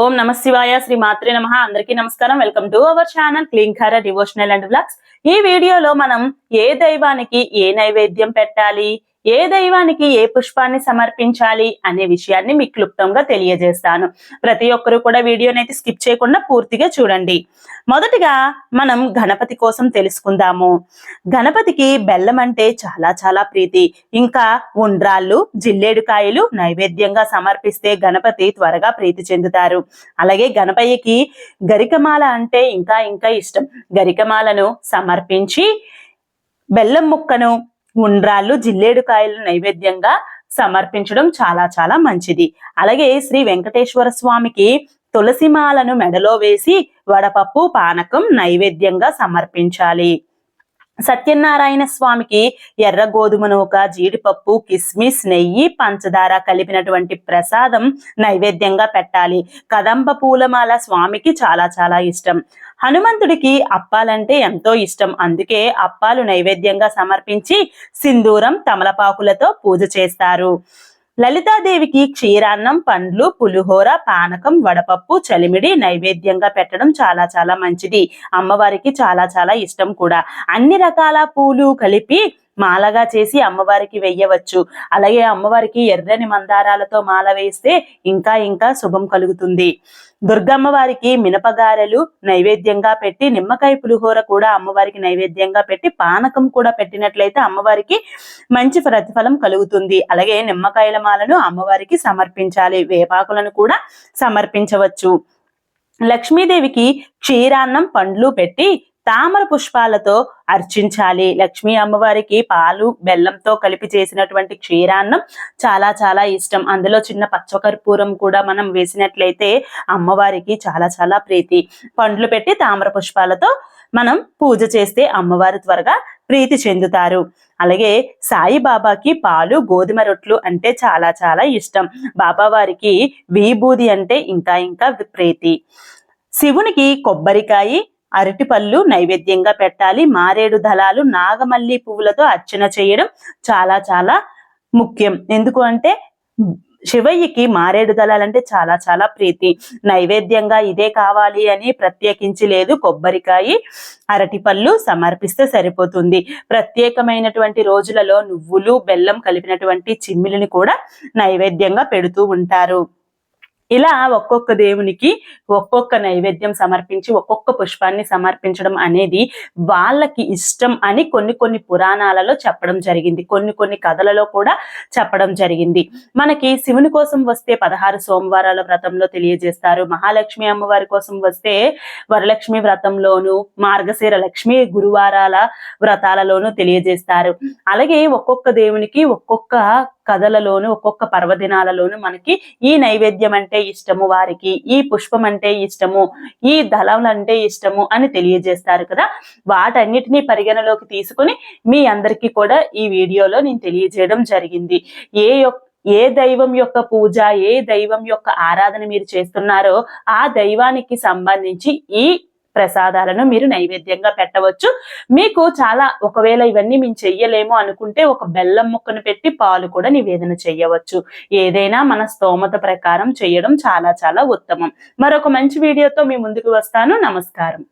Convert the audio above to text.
ఓం నమ శివాయ శ్రీ మాత్రే నమ. అందరికీ నమస్కారం. Welcome to our channel clean devotional and blogs ఈ వీడియోలో మనం ఏ దైవానికి ఏ నైవేద్యం పెట్టాలి? ఏ దైవానికి ఏ పుష్పాన్ని సమర్పించాలి అనే విషయాన్ని మీకు క్లుప్తంగా తెలియజేస్తాను. ప్రతి ఒక్కరూ కూడా వీడియోని అయితే స్కిప్ చేయకుండా పూర్తిగా చూడండి. మొదటిగా మనం గణపతి కోసం తెలుసుకుందాము. గణపతికి బెల్లం అంటే చాలా చాలా ప్రీతి. ఇంకా ఉండ్రాళ్ళు జిల్లేడుకాయలు నైవేద్యంగా సమర్పిస్తే గణపతి త్వరగా ప్రీతి చెందుతారు. అలాగే గణపయ్యకి గరికమాల అంటే ఇంకా ఇంకా ఇష్టం. గరికమాలను సమర్పించి బెల్లం ముక్కను ఉండ్రాళ్ళు జిల్లేడు కాయలు నైవేద్యంగా సమర్పించడం చాలా చాలా మంచిది. అలాగే శ్రీ వెంకటేశ్వర స్వామికి తులసిమాలను మెడలో వేసి వడపప్పు పానకం నైవేద్యంగా సమర్పించాలి. సత్యనారాయణ స్వామికి ఎర్ర గోధుమ నూక జీడిపప్పు కిస్మిస్ నెయ్యి పంచదార కలిపినటువంటి ప్రసాదం నైవేద్యంగా పెట్టాలి. కదంబ పూలమాల స్వామికి చాలా చాలా ఇష్టం. హనుమంతుడికి అప్పాలంటే ఎంతో ఇష్టం. అందుకే అప్పాలు నైవేద్యంగా సమర్పించి సింధూరం తమలపాకులతో పూజ చేస్తారు. లలితాదేవికి క్షీరాన్నం పండ్లు పులిహోర పానకం వడపప్పు చలిమిడి నైవేద్యంగా పెట్టడం చాలా చాలా మంచిది. అమ్మవారికి చాలా చాలా ఇష్టం కూడా. అన్ని రకాల పూలు కలిపి మాలగా చేసి అమ్మవారికి వెయ్యవచ్చు. అలాగే అమ్మవారికి ఎర్రని మందారాలతో మాల వేస్తే ఇంకా ఇంకా శుభం కలుగుతుంది. దుర్గమ్మ వారికి మినపగారెలు నైవేద్యంగా పెట్టి నిమ్మకాయ పులిహోర కూడా అమ్మవారికి నైవేద్యంగా పెట్టి పానకం కూడా పెట్టినట్లయితే అమ్మవారికి మంచి ప్రతిఫలం కలుగుతుంది. అలాగే నిమ్మకాయల మాలను అమ్మవారికి సమర్పించాలి. వేపాకులను కూడా సమర్పించవచ్చు. లక్ష్మీదేవికి క్షీరాన్నం పండ్లు పెట్టి తామర పుష్పాలతో అర్చించాలి. లక్ష్మీ అమ్మవారికి పాలు బెల్లంతో కలిపి చేసినటువంటి క్షీరాన్నం చాలా చాలా ఇష్టం. అందులో చిన్న పచ్చకర్పూరం కూడా మనం వేసినట్లయితే అమ్మవారికి చాలా చాలా ప్రీతి. పండ్లు పెట్టి తామర పుష్పాలతో మనం పూజ చేస్తే అమ్మవారు త్వరగా ప్రీతి చెందుతారు. అలాగే సాయిబాబాకి పాలు గోధుమ రొట్లు అంటే చాలా చాలా ఇష్టం. బాబావారికి విభూది అంటే ఇంకా ఇంకా ప్రీతి. శివునికి కొబ్బరికాయ అరటిపళ్ళు నైవేద్యంగా పెట్టాలి. మారేడు దళాలు నాగమల్లి పువ్వులతో అర్చన చేయడం చాలా చాలా ముఖ్యం. ఎందుకు అంటే శివయ్యకి మారేడు దళాలంటే చాలా చాలా ప్రీతి. నైవేద్యంగా ఇదే కావాలి అని ప్రత్యేకించి లేదు. కొబ్బరికాయ అరటిపళ్ళు సమర్పిస్తే సరిపోతుంది. ప్రత్యేకమైనటువంటి రోజులలో నువ్వులు బెల్లం కలిపినటువంటి చిమ్మిలిని కూడా నైవేద్యంగా పెడుతూ ఉంటారు. ఇలా ఒక్కొక్క దేవునికి ఒక్కొక్క నైవేద్యం సమర్పించి ఒక్కొక్క పుష్పాన్ని సమర్పించడం అనేది వాళ్ళకి ఇష్టం అని కొన్ని కొన్ని పురాణాలలో చెప్పడం జరిగింది. కొన్ని కొన్ని కథలలో కూడా చెప్పడం జరిగింది. మనకి శివుని కోసం వస్తే పదహారు సోమవారాల వ్రతంలో తెలియజేస్తారు. మహాలక్ష్మి అమ్మవారి కోసం వస్తే వరలక్ష్మి వ్రతంలోను మార్గశీర లక్ష్మి గురువారాల వ్రతాలలోనూ తెలియజేస్తారు. అలాగే ఒక్కొక్క దేవునికి ఒక్కొక్క కథలలోను ఒక్కొక్క పర్వదినాలలోను మనకి ఈ నైవేద్యం అంటే ఇష్టము వారికి ఈ పుష్పం అంటే ఇష్టము ఈ దళం అంటే ఇష్టము అని తెలియజేస్తారు కదా. వాటన్నిటినీ పరిగణలోకి తీసుకుని మీ అందరికీ కూడా ఈ వీడియోలో నేను తెలియజేయడం జరిగింది. ఏ యొక్క ఏ దైవం యొక్క పూజ ఏ దైవం యొక్క ఆరాధన మీరు చేస్తున్నారో ఆ దైవానికి సంబంధించి ఈ ప్రసాదాలను మీరు నైవేద్యంగా పెట్టవచ్చు. మీకు చాలా ఒకవేళ ఇవన్నీ మేము చెయ్యలేము అనుకుంటే ఒక బెల్లం ముక్కను పెట్టి పాలు కూడా నివేదన చేయవచ్చు ఏదైనా మన స్తోమత ప్రకారం చేయడం చాలా చాలా ఉత్తమం. మరొక మంచి వీడియోతో మీ ముందుకు వస్తాను. నమస్కారం.